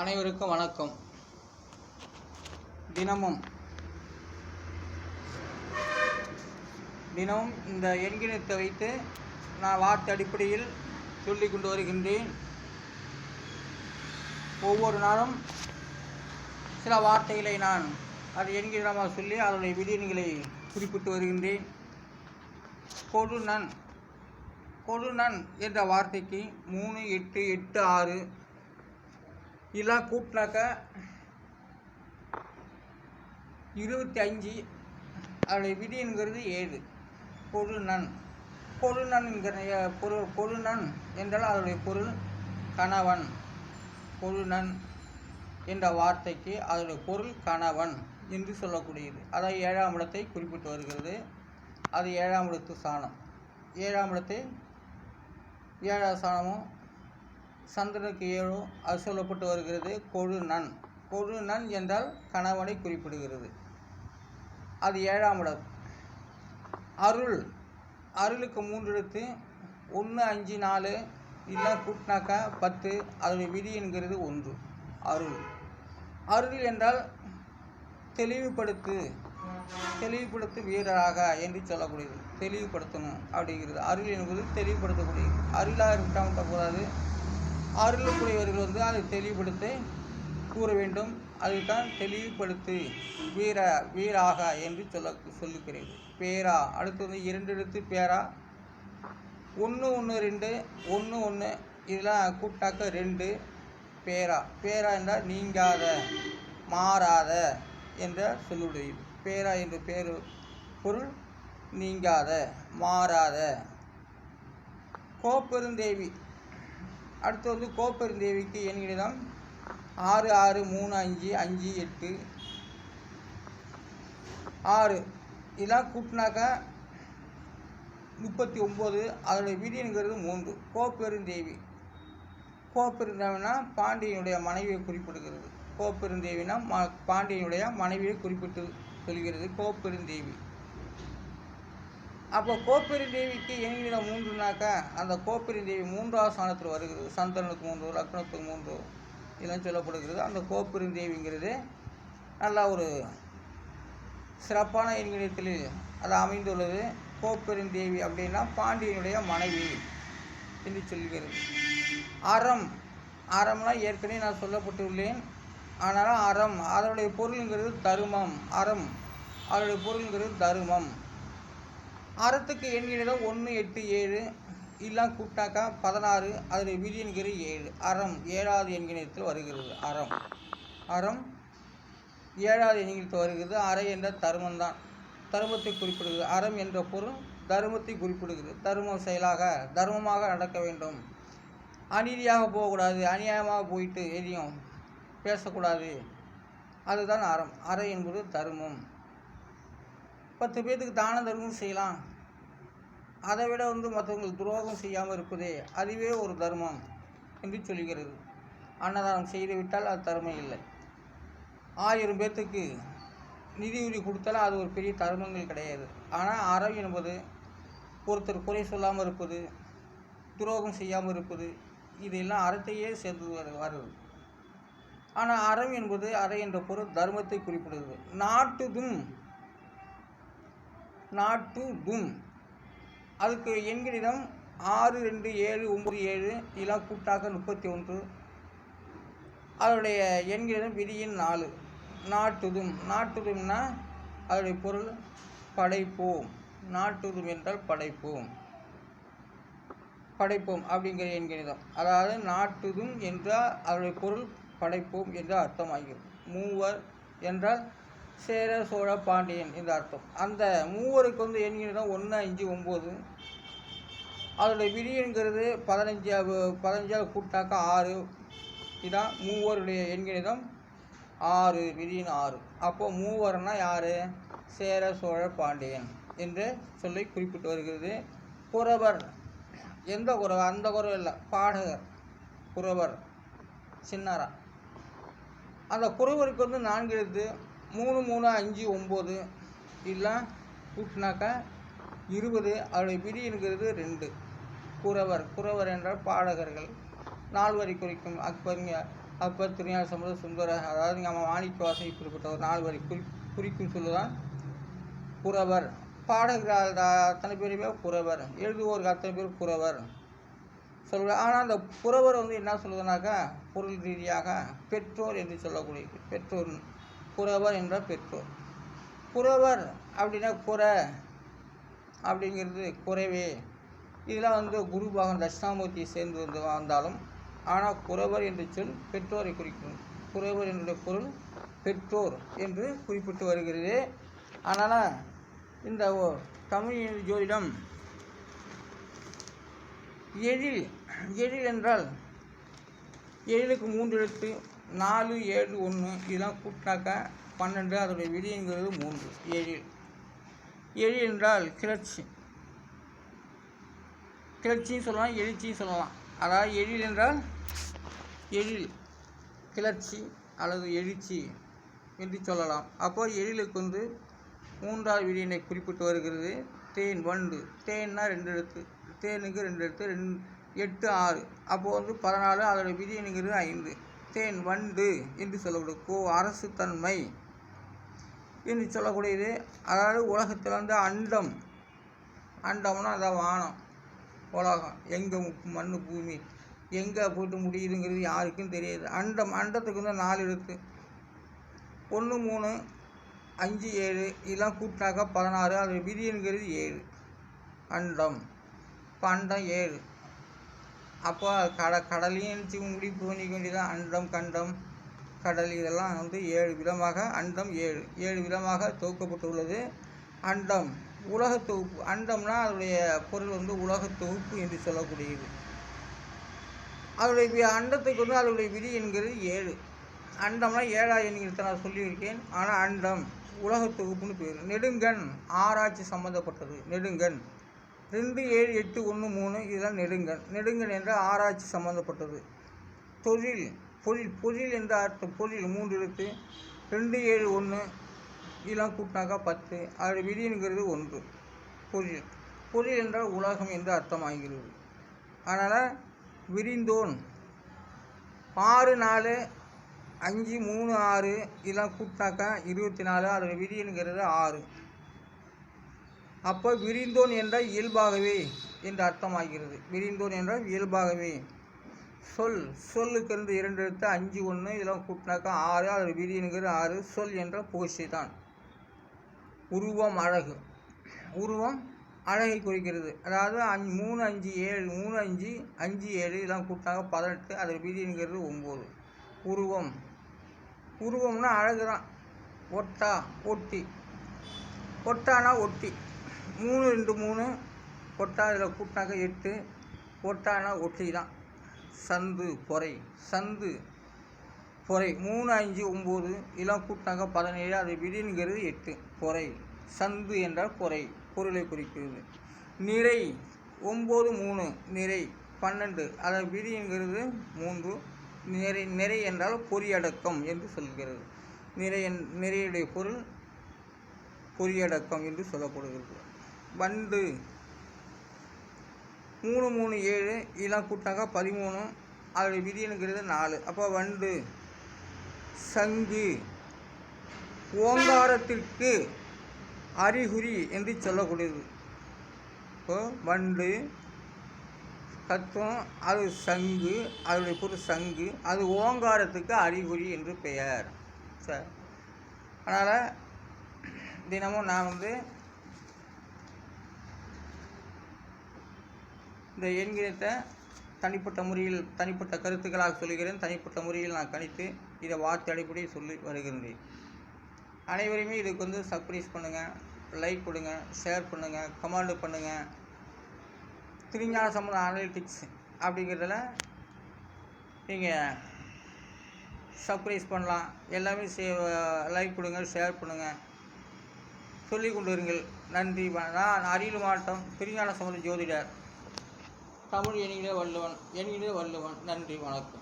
அனைவருக்கும் வணக்கம். தினமும். தினமும் இந்த எண்கிணத்தை வைத்து நான் வார்த்தை அடிப்படையில் சொல்லி கொண்டு வருகின்றேன். ஒவ்வொரு நாளும் சில வார்த்தைகளை நான் அது எண்கிணமாக சொல்லி அதனுடைய விதியன்களை குறிப்பிட்டு வருகின்றேன். கொடுநன். கொடுநன் என்ற வார்த்தைக்கு மூணு எட்டு எட்டு ஆறு இதெல்லாம் கூட்டினாக்கா இருபத்தி அஞ்சு அதோடைய விதிங்கிறது ஏழு. கொடுநன் கொடுநன்கிற பொருள் நன் என்றால் அதனுடைய பொருள் கணவன். கொடுநன் என்ற வார்த்தைக்கு அதனுடைய பொருள் கணவன் என்று சொல்லக்கூடியது. அதாவது ஏழாம் இடத்தை குறிப்பிட்டு வருகிறது. அது ஏழாம் இடத்து சாணம். ஏழாம் இடத்தை ஏழாம் சாணமும் சந்திரனுக்கு ஏழும் அது சொல்லப்பட்டு வருகிறது கொடு நன். என்றால் கணவனை குறிப்பிடுகிறது. அது ஏழாம் இடம். அருள். அருளுக்கு மூன்று எடுத்து ஒன்று அஞ்சு நாலு இல்லை கூட்டினாக்கா பத்து. அதனுடைய விதி என்கிறது ஒன்று. அருள். அருள் என்றால் தெளிவுபடுத்து. தெளிவுபடுத்து வீரராக என்று சொல்லக்கூடியது. தெளிவுபடுத்தணும் அப்படிங்கிறது. அருள் என்பது தெளிவுபடுத்தக்கூடியது. அருளாக விட்டாமல் கூடாது அருளுக்குரியவர்கள் வந்து அதை தெளிவுபடுத்த கூற வேண்டும். அதுதான் தெளிவுபடுத்து வீர வீராக என்று சொல்ல சொல்லுகிறது. பேரா அடுத்து வந்து இரண்டு எழுத்து பேரா. ஒன்று ஒன்று ரெண்டு ஒன்று ஒன்று இதெல்லாம் கூட்டாக்க ரெண்டு. பேரா பேரா என்றால் நீங்காத மாறாத என்ற சொல்லுடைய பேரா என்ற பேர் பொருள் நீங்காத மாறாத. கோப்பெருந்தேவி அடுத்து வந்து கோப்பெருந்தேவிக்கு எண்ணிடம் ஆறு ஆறு மூணு அஞ்சு அஞ்சு எட்டு. ஆறு. இதெல்லாம் கூட்டினாக்கா முப்பத்தி ஒம்பது அதோடைய விதிங்கிறது மூன்று. கோப்பெருந்தேவி. கோப்பெருந்தேவினா பாண்டியனுடைய மனைவியை குறிப்பிடுகிறது. கோப்பெருந்தேவினா ம பாண்டியனுடைய மனைவியை குறிப்பிட்டு சொல்கிறது கோப்பெருந்தேவி. அப்போ கோப்பெருந்தேவிக்கு எண்ணிடம் மூன்றுனாக்கா அந்த கோப்பெருந்தேவி மூன்றாவது ஸ்தானத்தில் வருகிறது. சந்திரனுக்கு மூன்று லக்னத்துக்கு மூன்று இதெல்லாம் சொல்லப்படுகிறது. அந்த கோப்பெருந்தேவிங்கிறது நல்லா ஒரு சிறப்பான எண்கிணத்தில் அது அமைந்துள்ளது. கோப்பெருந்தேவி அப்படின்னா பாண்டியனுடைய மனைவி என்று சொல்கிறது. அறம் அறம்னா ஏற்கனவே நான் சொல்லப்பட்டுள்ளேன். ஆனாலும் அறம் அதனுடைய பொருளுங்கிறது தருமம். அறம் அதனுடைய பொருளுங்கிறது தருமம். அறத்துக்கு எண்ணிடம் ஒன்று எட்டு ஏழு. எல்லாம் கூப்பிட்டாக்கா பதினாறு அதனுடைய விதியன்கிறது ஏழு. அறம் ஏழாவது எண்கிணத்தில் வருகிறது. அறம். அறம் ஏழாவது எண்கிணத்தில் வருகிறது. அறை என்ற தருமம் தான். தருமத்தை குறிப்பிடுகிறது. அறம் என்ற பொருள் தருமத்தை குறிப்பிடுகிறது. தருமம் செயலாக தர்மமாக நடக்க வேண்டும். அநீதியாக போகக்கூடாது. அநியாயமாக போயிட்டு எதையும் பேசக்கூடாது. அதுதான் அறம். அறை என்பது தருமம். பத்து பேர்த்துக்கு தான தர்மம் செய்யலாம். அதை விட வந்து மற்றவங்களுக்கு துரோகம் செய்யாமல் இருப்பதே அதுவே ஒரு தர்மம் என்று சொல்கிறது. அன்னதானம் செய்து விட்டால் அது தர்மம் இல்லை. ஆயிரம் பேர்த்துக்கு நிதியுதவி கொடுத்தாலும் அது ஒரு பெரிய தர்மங்கள் கிடையாது. ஆனால் அறம் என்பது ஒருத்தர் குறை சொல்லாமல் இருப்பது துரோகம் செய்யாமல் இருப்பது இதெல்லாம் அறத்தையே சேர்ந்து வரு வருது ஆனால் அறம் என்பது அறை என்ற பொருள் தர்மத்தை குறிப்பிடுகிறது. நாட்டுதும் நாட்டு தும் அதுக்கு எண்களிடம் ஆறு ரெண்டு ஏழு ஒம்பது ஏழு இலா கூட்டாக முப்பத்தி ஒன்று அதனுடைய எண்களிடம் விதியின் நாலு. நாட்டுதும். நாட்டுதும்னா அதனுடைய பொருள் படைப்போம். நாட்டுதும் என்றால் படைப்போம். படைப்போம் அப்படிங்கிற எண்கணிதம் அதாவது நாட்டுதும் என்றால் அதனுடைய பொருள் படைப்போம் என்று அர்த்தமாகிறது மூவர் என்றால் சேர சோழ பாண்டியன் இந்த அர்த்தம். அந்த மூவருக்கு வந்து எண்கிடம் ஒன்று அஞ்சு ஒம்பது அதோடைய விதிங்கிறது பதினஞ்சு பதினஞ்சாவது கூட்டாக்க ஆறு. இதான் மூவருடைய எண்கணிதம் ஆறு விதியின் ஆறு. அப்போது மூவர்னா யார்? சேர சோழ பாண்டியன் என்று சொல்லி குறிப்பிட்டு வருகிறது. குறவர். எந்த குறவர்? அந்த குறவர் இல்லை பாடகர். குறவர். சின்னாரா. அந்த குறவருக்கு வந்து நான்கு எழுத்து. மூணு மூணு அஞ்சு ஒம்பது இல்லை கூட்டினாக்கா இருபது. அவருடைய விதி என்கிறது ரெண்டு. குறவர். குறவர் என்றால் பாடகர்கள். நால்வரை குறிக்கும் அக்பர் அப்பர் திருஞான சம்பந்த சுந்தர அதாவது நம்ம மாணிக்க வாசன் இப்படிப்பட்ட ஒரு நாலு வரி குறி குறிக்கும் சொல்லுதான் புறவர் பாடகர்கள் அத்தனை பேருமே குறவர். எழுதுவோருக்கு அத்தனை பேர் குறவர். சொல்கிற ஆனால் அந்த புறவர் வந்து என்ன சொல்லுதுனாக்கா பொருள் ரீதியாக பெற்றோர் என்று சொல்லக்கூடியது. பெற்றோர் புறவர் என்ற பெற்றோர் புறவர் அப்படின்னா குறை அப்படிங்கிறது குறைவே. இதெல்லாம் வந்து குருபாகன் தட்சிணாமூர்த்தியை சேர்ந்து வந்து வந்தாலும் ஆனால் குறவர் என்ற சொல் பெற்றோரை குறிக்கும். குறவர் என்ற பொருள் பெற்றோர் என்று குறிப்பிட்டு வருகிறது. அதனால் இந்த தமிழ் ஜோதிடம் எழில் எழில் என்றால் எழிலுக்கு மூன்று எழுத்து நாலு ஏழு ஒன்று இதெல்லாம் கூட்டினாக்கா பன்னெண்டு அதோடைய விதிங்கிறது மூன்று. எழில் எழில் என்றால் கிளர்ச்சி. கிளர்ச்சியும் சொல்லலாம் எழுச்சியும் சொல்லலாம். அதாவது எழில் என்றால் எழில் கிளர்ச்சி அல்லது எழுச்சி என்று சொல்லலாம். அப்போது எழிலுக்கு வந்து மூன்றாவது விதியினை குறிப்பிட்டு வருகிறது. தேன் வண்டு. தேன்னா ரெண்டு எழுத்து. தேனுக்கு ரெண்டு எழுத்து ரெண்டு எட்டு ஆறு. அப்போது வந்து பதினாலு அதோட விதியனுங்கிறது ஐந்து. தேன் வண்டு என்று சொல்லக்கூடிய கோ அரசு தன்மை என்று சொல்லக்கூடியது. அதாவது உலகத்தில் வந்து அண்டம். அண்டம்னா அதான் வானம். உலகம். எங்கே மண் பூமி. எங்கே போயிட்டு முடியுதுங்கிறது யாருக்கும் தெரியாது. அண்டம் அண்டத்துக்கு வந்து நாலு எழுத்து. ஒன்று மூணு அஞ்சு ஏழு இதெல்லாம் கூட்டினாக்கா பதினாறு. அது விதிங்கிறது ஏழு. அண்டம். இப்போ அண்டம் ஏழு. அப்போ கட கடலையும் சிவங்குடி முடிப்பு பண்ணிக்க அண்டம் கண்டம் கடல் இதெல்லாம் வந்து ஏழு விதமாக அண்டம் ஏழு. ஏழு விதமாக தொகுக்கப்பட்டுள்ளது. அண்டம் உலக தொகுப்பு. அண்டம்னா அதனுடைய பொருள் வந்து உலக தொகுப்பு என்று சொல்லக்கூடியது. அதனுடைய அண்டத்துக்கு வந்து அதனுடைய விதி என்கிறது ஏழு. அண்டம்னா ஏழா என்கிறத நான் சொல்லியிருக்கேன். ஆனால் அண்டம் உலக தொகுப்புன்னு பேர். நெடுங்கண் ஆராய்ச்சி சம்மந்தப்பட்டது நெடுங்கண். ரெண்டு ஏழு எட்டு ஒன்று மூணு இதெல்லாம் நெடுங்கண் நெடுங்கள் என்ற ஆராய்ச்சி சம்மந்தப்பட்டது தொழில் பொழில் பொழில் என்ற அர்த்தம் பொழில் மூன்று எழுத்து ரெண்டு ஏழு ஒன்று இதெல்லாம் கூட்டினாக்கா பத்து. அதோட விதிங்கிறது ஒன்று. பொழில். பொழில் என்றால் உலகம் என்று அர்த்தமாகிறது. அதனால் விரிந்தோன். ஆறு நாலு அஞ்சு மூணு ஆறு இதெல்லாம் கூட்டினாக்கா இருபத்தி நாலு. அதோட விதிங்கிறது ஆறு. அப்போ விரிந்தோன் என்றால் இயல்பாகவே என்று அர்த்தமாகிறது. விரிந்தோன் என்றால் இயல்பாகவே. சொல் சொல்லுக்கு இருந்து இரண்டு எழுத்து அஞ்சு ஒன்று இதெல்லாம் கூட்டினாக்கா ஆறு அதில் விரிங்கிறது ஆறு சொல் என்ற புகழ்ச்சி தான் உருவம் அழகு. உருவம் அழகை குறிக்கிறது. அதாவது அஞ்சு மூணு அஞ்சு ஏழு மூணு அஞ்சு அஞ்சு ஏழு இதெல்லாம் கூட்டினாக்க பதினெட்டு அதில் விதிங்கிறது ஒம்பது. உருவம். உருவம்னா அழகு தான் ஒட்டா ஒட்டி. ஒட்டானா ஒட்டி. மூணு ரெண்டு மூணு கொட்டா அதில் கூட்டினாக்க எட்டு ஒட்டானா ஒட்டி தான். சந்து பொறை. சந்து பொறை. மூணு அஞ்சு ஒம்பது இதெல்லாம் கூட்டினாக்க பதினேழு அது விதிங்கிறது எட்டு. பொறை. சந்து என்றால் பொறை. பொருளை குறிக்கிறது. நிறை. ஒம்பது மூணு. நிறை. பன்னெண்டு. அதை விதிங்கிறது மூன்று. நிறை நிறை என்றால் பொறியடக்கம் என்று சொல்கிறது. நிறை என் நிறையுடைய பொருள் பொறியடக்கம் என்று சொல்லப்படுகிறது. பண்டு. மூணு மூணு ஏழு இதெல்லாம் கூட்டாக்கா பதிமூணு அதோடைய விதிங்கிறது நாலு. அப்போ வண்டு. சங்கு. ஓங்காரத்திற்கு அறிகுறி என்று சொல்லக்கூடியது. இப்போ வண்டு. கத்தும் அது சங்கு அதனுடைய பொருள் சங்கு அது ஓங்காரத்துக்கு அறிகுறி என்று பெயர். சார். அதனால் தினமும் நான் வந்து இந்த எண்கிணத்தை தனிப்பட்ட முறையில் தனிப்பட்ட கருத்துக்களாக சொல்கிறேன். தனிப்பட்ட முறையில் நான் கணித்து இதை வார்த்தை அடிப்படையில் சொல்லி வருகின்றேன். அனைவருமே இதுக்கு வந்து சர்ப்ரைஸ் பண்ணுங்கள் லைக் கொடுங்க ஷேர் பண்ணுங்கள் கமெண்ட் பண்ணுங்கள் திருஞான சம்பந்த அனலிட்டிக்ஸ் அப்படிங்கிறதுல நீங்கள் சர்ப்ரைஸ் பண்ணலாம். எல்லாமே சே லைக் கொடுங்க ஷேர் பண்ணுங்கள் சொல்லிக் கொண்டு வருங்கள் நன்றி நான் அரியல் மாவட்டம் திருஞான சம்பந்த ஜோதிடர். தமிழ் என்கிற வள்ளுவன் என்கிற வள்ளுவன் நன்றி வணக்கம்.